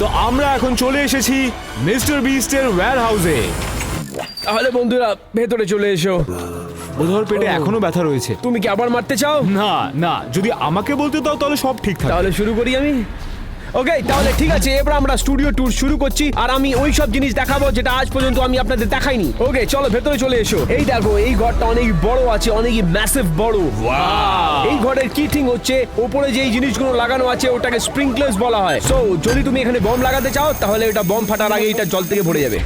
তো আমরা এখন চলে এসেছি মিস্টার বিস্টের ওয়্যার হাউসে তাহলে বন্ধুরা ভেতরে চলে এসো। বোধহয় পেটে এখনও ব্যথা রয়েছে। তুমি কি আবার মারতে চাও? না না যদি আমাকে বলতে দাও তাহলে সব ঠিক থাকে। তাহলে শুরু করি আমি? ওকে তাহলে ঠিক আছে এবার আমরা স্টুডিও ট্যুর শুরু করছি আর আমি ওই সব জিনিস দেখাবো যেটা আজ পর্যন্ত আমি আপনাদের দেখাইনি। ওকে চলো ভেতরে চলে এসো। এই দেখো এই ঘরটা অনেক বড় আছে অনেক ম্যাসিভ বড়। এই ঘরের কি থিং হচ্ছে ওপরে যে জিনিসগুলো লাগানো আছে ওটাকে স্প্রিংকলার্স বলা হয়। সো যদি তুমি এখানে বম লাগাতে চাও তাহলে এটা বম ফাটার আগে এটা জল থেকে ভরে যাবে।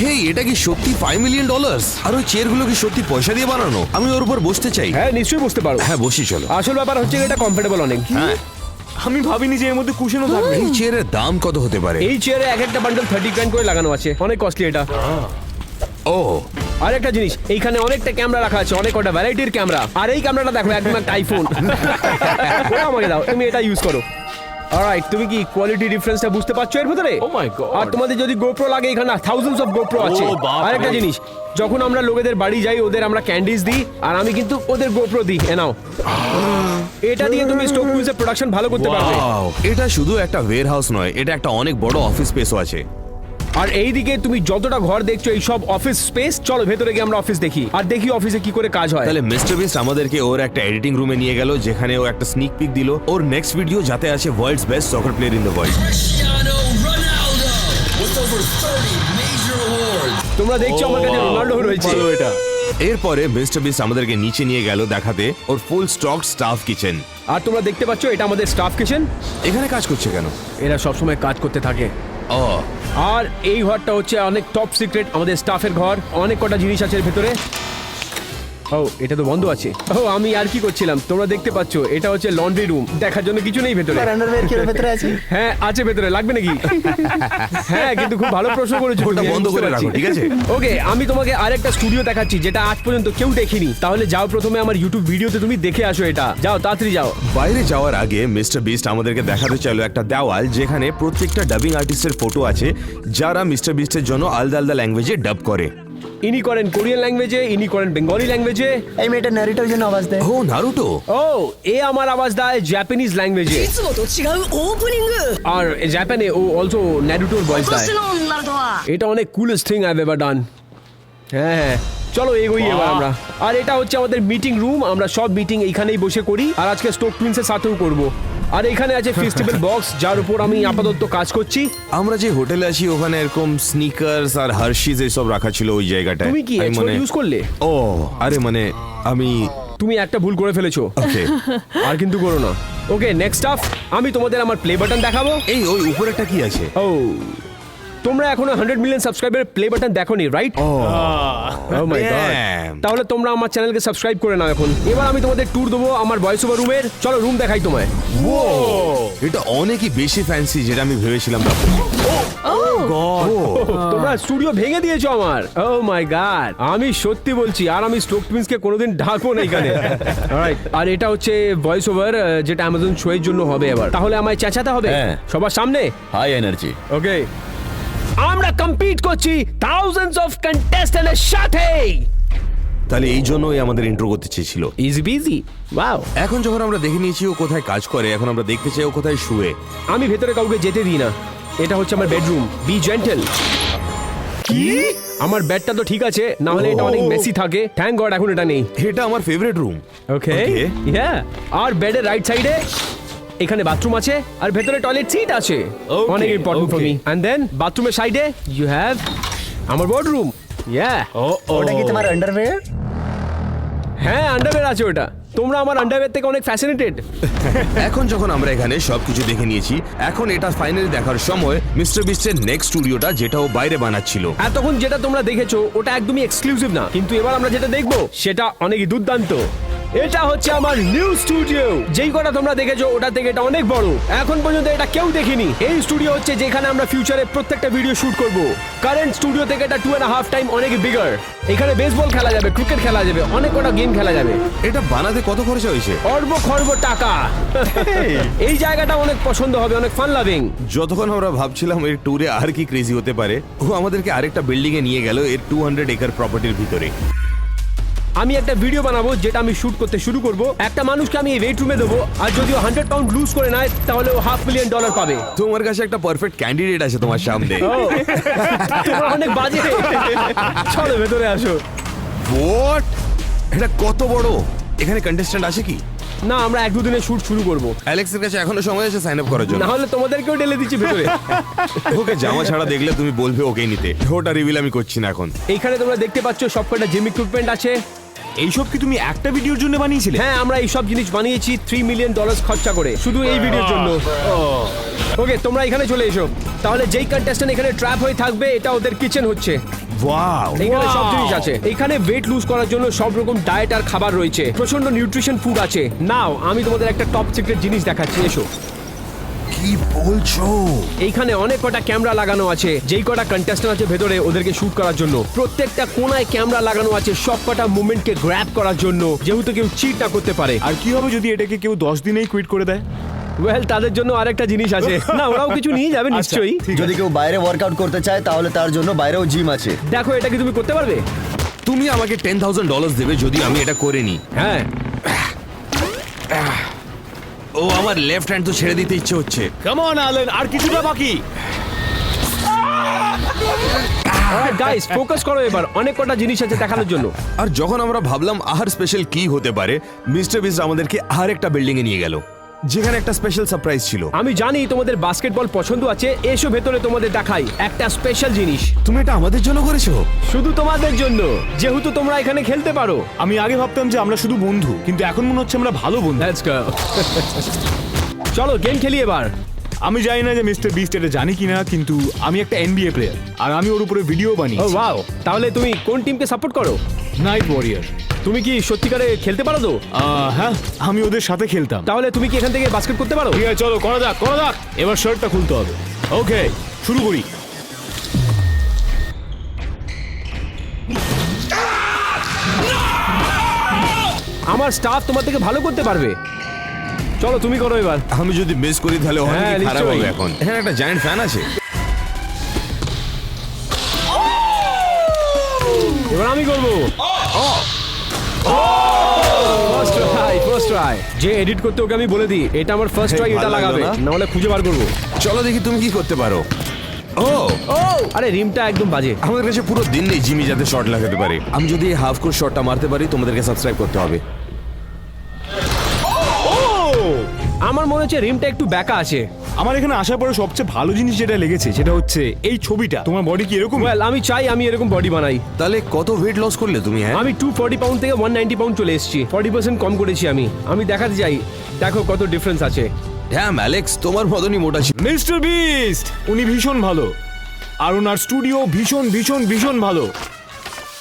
হেই এটা কি সত্যি ফাইভ মিলিয়ন ডলার আর ওই চেয়ারগুলো কি সত্যি পয়সা দিয়ে বানানো? আমি ওর উপর বসতে চাই। হ্যাঁ নিশ্চয়ই বসতে পারো। হ্যাঁ বসি চলো। আসল ব্যাপার হচ্ছে এটা কমফোর্টেবল অনেক। হ্যাঁ। আমি ভাবিনি যে এর মধ্যে কুশনও থাকবে। এই চেয়ারের দাম কত হতে পারে? এই চেয়ারে এক একটা বান্ডেল থার্টি গ্র্যান্ড করে লাগানো আছে। অনেক কস্টলি এটা। ও। আর একটা জিনিস এইখানে অনেকটা ক্যামেরা রাখা আছে অনেক কটা ভ্যারাইটির ক্যামেরা আর এই ক্যামেরাটা দেখো একদম একটা আইফোন আমাকে দাও তুমি এটা ইউজ করো। অলরাইট তুমি কি কোয়ালিটি ডিফারেন্সটা বুঝতে পারছ এর ভিতরে? ও মাই গড আর তোমাদের যদি গোপ্রো লাগে এখানে থাউজেন্ডস অফ গোপ্রো আছে। আর একটা জিনিস যখন আমরা লোকেদের বাড়ি যাই ওদের আমরা ক্যান্ডিজ দিই আর আমি কিন্তু ওদের গোপ্রো দিই এ নাও। এটা দিয়ে তুমি স্টক কুইজের প্রোডাকশন ভালো করতে পারবে। এটা শুধু একটা ওয়্যার হাউস নয় এটা একটা অনেক বড় অফিস স্পেসও আছে। আর এইদিকে তুমি যতটা ঘর দেখছ এই সব অফিস স্পেস চলো ভেতরে গিয়ে আমরা অফিস দেখি। আর দেখি অফিসে কি করে কাজ হয়। তাহলে মিস্টার বিস্ট আমাদেরকে ওর একটা এডিটিং রুমে নিয়ে গেল যেখানে ও একটা স্নিক পিক দিল। ওর নেক্সট ভিডিও যাতে আছে world's best soccer player in the world Cristiano Ronaldo with over 30 major awards. তোমরা দেখছ আমার কাছে রোনাল্ডো রয়েছে। ভালো এটা। এরপরে মিস্টার বিস্ট আমাদেরকে নিচে নিয়ে গেল দেখাতে ওর ফুল স্টক স্টাফ কিচেন আর তোমরা দেখতে পাচ্ছ এটা আমাদের স্টাফ কিচেন এখানে কাজ করছে কেন? এরা সবসময় কাজ করতে থাকে। ও আর এই ঘরটা হচ্ছে অনেক টপ সিক্রেট আমাদের স্টাফের ঘর। অনেক কটা জিনিস আছে এর ভেতরে। ও এটা তো বন্ধ আছে। ও আমি আর কি করছিলাম? তোমরা দেখতে পাচ্ছ এটা হচ্ছে লন্ড্রি রুম দেখার জন্য কিছু নেই ভেতরে। আন্ডারওয়্যার কি ভেতরে আছে? হ্যাঁ আছে ভেতরে লাগবে নাকি? হ্যাঁ কিন্তু খুব ভালো প্রশ্ন করেছ ওটা আমি বন্ধ করে রাখো, ঠিক আছে? ওকে আমি তোমাকে আরেকটা স্টুডিও দেখাচ্ছি যেটা আজ পর্যন্ত কেউ দেখিনি। তাহলে যাও প্রথমে আমার ইউটিউব ভিডিওতে তুমি দেখে আসো এটা। যাও তাড়াতাড়ি যাও। বাইরে যাওয়ার আগে মিস্টার বিস্ট আমাদেরকে দেখাতে চাইলো একটা দেওয়াল যেখানে প্রত্যেকটা ডাবিং আর্টিস্টের ফটো আছে যারা মিস্টার বিস্টের জন্য আলাদা আলাদা ল্যাঙ্গুয়েজে ডাব করে। ইনি করেন কোরিয়ান ল্যাঙ্গুয়েজে ইনি করেন বেঙ্গলি ল্যাঙ্গুয়েজে। এই মেয়েটা নারুটোর জন্য আওয়াজ দেয়। ও নারুটো? ও এ আমার আওয়াজ দেয় জাপানিজ ল্যাঙ্গুয়েজে। আর জাপানে ও অলসো নারুটোর ভয়েস দেয়। এটা অনেক coolest thing I ever done হ্যাঁ চলো এগোই এবার আমরা। আর এটা হচ্ছে আমাদের মিটিং রুম আমরা সব মিটিং এইখানেই বসে করি। আর আজকে স্টোক টুইন্সের সাথেও করব। আর এখানে আছে ফেস্টিভ্যাল বক্স যার উপর আমি আপাতত কাজ করছি। আমরা যে হোটেলে আছি ওখানে এরকম স্নিকার্স আর হার্শিজ এইসব রাখা ছিল ওই জায়গাটায়। তুমি কি আমি এক্সপোর্ট ইউজ করলে? ও আরে মানে আমি তুমি একটা ভুল করে ফেলেছো। ওকে। আর কিন্তু করো না। ওকে নেক্সট আপ আমি তোমাদের আমার প্লে বাটন দেখাবো। এই ওই উপরেটা কি আছে? ও। তোমরা এখনও হান্ড্রেড মিলিয়ন সাবস্ক্রাইবারের প্লে বাটন দেখোনি রাইট ও মাই গড তাহলে তোমরা আমার চ্যানেলকে সাবস্ক্রাইব করে নাও এখন। এবার আমি তোমাদের ট্যুর দেবো আমার ভয়েস ওভার রুমের চলো রুম দেখাই তোমায়। এটা অনেকই বেশি ফ্যান্সি যেটা আমি ভেবেছিলাম তোমরা স্টুডিও ভেঙে দিয়েছ আমার। ও মাই গড আমি সত্যি বলছি আর আমি স্টোক টুইন্সকে কোনোদিন ঢাকবো না এখানে। আর এটা হচ্ছে ভয়েস ওভার যেটা অ্যামাজন শো এর জন্য হবে এবার। তাহলে আমায় চেঁচাতে হবে? হ্যাঁ। সবার সামনে? হাই এনার্জি ওকে আমরা কম্পিট করছি থাউজেন্ডস অফ কন্টেস্টেন্টের সাথে। তাহলে এই জন্যই আমাদের ইন্ট্রো করতে চেয়েছিল। ইজ বিজি ওয়াও এখন যখন আমরা দেখে নিয়েছি ও কোথায় কাজ করে এখন আমরা দেখতে চাই ও কোথায় শুয়ে। আমি ভেতরে কাউকে যেতে দিই না। এটা হচ্ছে আমার বেডরুম বি জেন্টেল কি? আমার বেডটা তো ঠিক আছে না হলে এটা অনেক মেসি থাকে। থ্যাংক গড এখন এটা নেই। এটা আমার ফেভারিট রুম ওকে. হ্যাঁ আর বেডের রাইট সাইডে এখানে বাথরুম আছে আর ভেতরে টয়লেট সিট আছে। অনেক important for me and then বাথরুমের সাইডে ইউ হ্যাভ আমার বেডরুম ইয়া ও ওটা কি তোমার আন্ডারওয়্যার হ্যাঁ আন্ডারওয়্যার আছে ওটা। তোমরা আমার আন্ডারওয়্যার থেকে অনেক ফ্যাসিনেটেড এখন যখন আমরা এখানে সবকিছু দেখে নিয়েছি এখন এটা ফাইনালি দেখার সময় মিস্টার বিস্টের নেক্সট স্টুডিওটা যেটা ও বাইরে বানাচ্ছিল। এতক্ষণ যেটা তোমরা দেখেছ ওটা একদমই এক্সক্লুসিভ না। কিন্তু এবার আমরা যেটা দেখব সেটা অনেকই দুর্দান্ত। এটা হচ্ছে আমার নিউ স্টুডিও যেই কটা তোমরা দেখেছ ওটা থেকে এটা অনেক বড়। এখন পর্যন্ত এটা কেউ দেখিনি। এই স্টুডিও হচ্ছে যেখানে আমরা ফিউচারে প্রত্যেকটা ভিডিও শুট করব। কারেন্ট স্টুডিও থেকে এটা টু অ্যান্ড হাফ টাইম অনেক বিগার এখানে বেসবল খেলা যাবে ক্রিকেট খেলা যাবে অনেক কটা গেম খেলা যাবে। এটা বানাতে কত খরচা হয়েছে? অর্ব খর্ব টাকা। এই জায়গাটা অনেক পছন্দ হবে অনেক ফান লাভিং যতক্ষণ আমরা ভাবছিলাম এর ট্যুরে আর কি ক্রেজি হতে পারে ও আমাদেরকে আরেকটা বিল্ডিং এ নিয়ে গেল এর টু হান্ড্রেড একর প্রপার্টির ভিতরে। আমি একটা ভিডিও বানাবো যেটা আমি শুট করতে শুরু করব। একটা মানুষকে আমি এই ওয়েট রুমে দেবো আর যদি ও হান্ড্রেড পাউন্ড লুজ করে নেয় তাহলে ও হাফ মিলিয়ন ডলার পাবে। তোমার কাছে একটা পারফেক্ট ক্যান্ডিডেট আছে তোমার সামনে। তোমরা অনেক বাজে। চলো ভেতরে আসো। হোয়াট এটা কত বড়? এখানে কন্টেস্ট্যান্ট আছে কি? না আমরা এক দুদিনে শুট শুরু করব। অ্যালেক্সের কাছে এখনও সময় আছে সাইন আপ করার জন্য। না হলে তোমাদেরকেও ঢেলে দিচ্ছি ভেতরে। ওকে জামা ছাড়া দেখলে তুমি বলবে ওকেই নিতে। ওটা রিভিল আমি করছি না এখন। এইখানে তোমরা দেখতে পাচ্ছ সবকটা জিম ইকুইপমেন্ট আছে। এইসব কি তুমি একটা ভিডিওর জন্য বানিয়েছিলে? হ্যাঁ আমরা এই সব জিনিস বানিয়েছি থ্রি মিলিয়ন ডলার খরচা করে। শুধু এই ভিডিওর জন্য। ওকে তোমরা এখানে চলে এসো। তাহলে যেই কন্টেস্টেন্ট এখানে ট্র্যাপ হয়ে থাকবে এটা ওদের কিচেন হচ্ছে। ওয়াও এখানে সব জিনিস আছে। এখানে ওয়েট লুজ করার জন্য সব রকম ডায়েট আর খাবার রয়েছে। প্রচণ্ড নিউট্রিশন ফুড আছে। নাও আমি তোমাদের একটা টপ সিক্রেট জিনিস দেখাচ্ছি এসো। কি বলছো? এইখানে অনেক কটা ক্যামেরা লাগানো আছে। যেই কটা কন্টেস্টেন্ট আছে ভেতরে ওদেরকে শুট করার জন্য। প্রত্যেকটা কোনায় ক্যামেরা লাগানো আছে সব কটা মুভমেন্টকে গ্র্যাব করার জন্য। যেহেতু কেউ চিট না করতে পারে। আর কি হবে যদি এটাকে কেউ দশ দিনেই কুইট করে দেয়? ওয়েল তাদের জন্য আরেকটা জিনিস আছে। না ওরাও কিছু নিয়ে যাবে নিশ্চয়ই। আচ্ছা, যদি কেউ বাইরে ওয়ার্কআউট করতে চায় তাহলে তার জন্য বাইরেও জিম আছে। দেখো এটা কি তুমি করতে পারবে? তুমি আমাকে টেন থাউজেন্ড ডলার দেবে যদি আমি এটা করে নিই। হ্যাঁ। ও আমার লেফট হ্যান্ড তো ছেড়ে দিতে ইচ্ছে হচ্ছে। কেমন আলেন আর কিছুটা বাকি। গাইস ফোকাস করো এবার। অনেক কটা জিনিস আছে দেখানোর জন্য। আর যখন আমরা ভাবলাম আহার স্পেশাল কি হতে পারে মিস্টার বিস আমাদেরকে আর একটা বিল্ডিং এ নিয়ে গেল। যেখানে একটা স্পেশাল সারপ্রাইজ ছিল। আমি জানি তোমাদের বাস্কেটবল পছন্দ আছে এসো ভেতরে তোমাদের দেখাই একটা স্পেশাল জিনিস। তুমি এটা আমাদের জন্য করেছ? শুধু তোমাদের জন্য যেহেতু তোমরা এখানে খেলতে পারো। আমি আগে ভাবতাম যে আমরা শুধু বন্ধু কিন্তু এখন মনে হচ্ছে আমরা ভালো বন্ধু। লেটস গো চলো গেম খেলি এবার। আমি জানি না যে মিস্টার বিস্ট এটা জানি কিনা কিন্তু আমি একটা এনবিএ প্লেয়ার আর আমি ওর উপরে ভিডিও ও বানিয়েছি ওয়াও তাহলে তুমি কোন টিমকে সাপোর্ট করো? নাইট ওয়ারিয়ার তুমি কি সত্যিকারে খেলতে পারো তো? হ্যাঁ আমি ওদের সাথে খেলতাম। তাহলে তুমি কি এখান থেকে বাস্কেট করতে পারো? ঠিক আছে চলো করা যাক করা যাক। এবার শার্টটা খুলতে হবে। ওকে শুরু করি। আমার স্টাফ তোমার থেকে ভালো করতে পারবে। চলো তুমি করো এবার। আমি যদি মিস করি তাহলে অনেক হ্যাঁ, খারাপ নিশ্চয়ই। হবে এখন। এখানে একটা জায়ান্ট ফ্যান আছে। এবার আমি করব। ফার্স্ট ট্রাই ফার্স্ট ট্রাই যে এডিট করতে ওকে আমি বলে দিই এটা আমার ফার্স্ট ট্রাই এটা লাগাবে। না? হলে খুঁজে বার করব। চলো দেখি তুমি কি করতে পারো। ও! ও! আরে রিমটা একদম বাজে। আমাদের কাছে পুরো দিন নেই জিমি যাতে শট লাগাতে পারে। আমি যদি এই হাফ কোর্স শটটা মারতে পারি তোমাদেরকে সাবস্ক্রাইব করতে হবে। আমার মনে হচ্ছে রিমটা একটু ব্যাকা আছে। আমার এখানে আসার পরে সবচেয়ে ভালো জিনিস যেটা লেগেছে সেটা হচ্ছে এই ছবিটা। তোমার বডি কি এরকম? ওয়েল আমি চাই আমি এরকম বডি বানাই। তাহলে কত ওয়েট লস করলে তুমি হ্যাঁ? আমি টু ফর্টি পাউন্ড থেকে ওয়ান নাইনটি পাউন্ড চলে এসেছি। ফর্টি পার্সেন্ট কম করেছি আমি। আমি দেখাতে চাই। দেখো কত ডিফারেন্স আছে। হ্যাঁ অ্যালেক্স তোমার মতনই মোটা ছিল। মিস্টার বিস্ট উনি ভীষণ ভালো। আর ওনার স্টুডিও ভীষণ ভীষণ ভীষণ ভালো।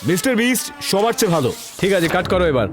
মিস্টার বিস্ট সবার চেয়ে ভালো। ঠিক আছে কাট করো এবার।